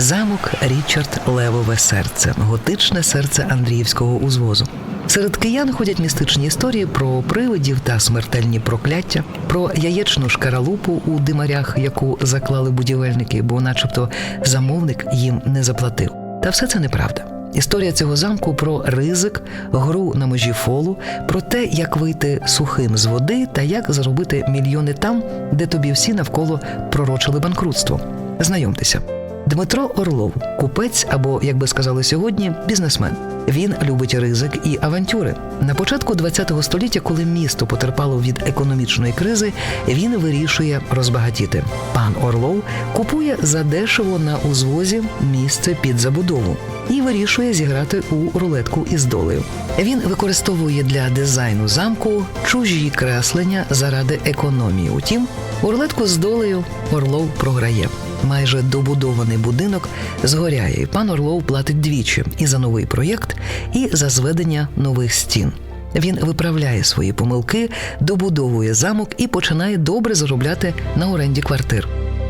Замок Річард Левове серце, готичне серце Андріївського узвозу. Серед киян ходять містичні історії про привидів та смертельні прокляття, про яєчну шкаралупу у димарях, яку заклали будівельники, бо, начебто, замовник їм не заплатив. Та все це неправда. Історія цього замку про ризик, гру на межі фолу, про те, як вийти сухим з води та як заробити мільйони там, де тобі всі навколо пророчили банкрутство. Знайомтеся. Дмитро Орлов, купець або, як би сказали сьогодні, бізнесмен. Він любить ризик і авантюри. На початку ХХ століття, коли місто потерпало від економічної кризи, він вирішує розбагатіти. Пан Орлов купує задешево на узвозі місце під забудову і вирішує зіграти у рулетку із долею. Він використовує для дизайну замку чужі креслення заради економії. Утім, у рулетку з долею Орлов програє. Майже добудований будинок згоряє, пан Орлов платить двічі і за новий проєкт, і за зведення нових стін. Він виправляє свої помилки, добудовує замок і починає добре заробляти на оренді квартир.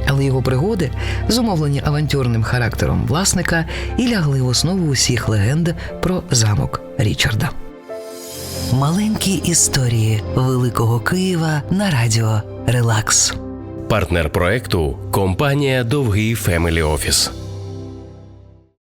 Але його пригоди, зумовлені авантюрним характером власника, і лягли в основу усіх легенд про замок Річарда. Маленькі історії Великого Києва на радіо Релакс. Партнер проекту компанія Довгий Фемелі Офіс.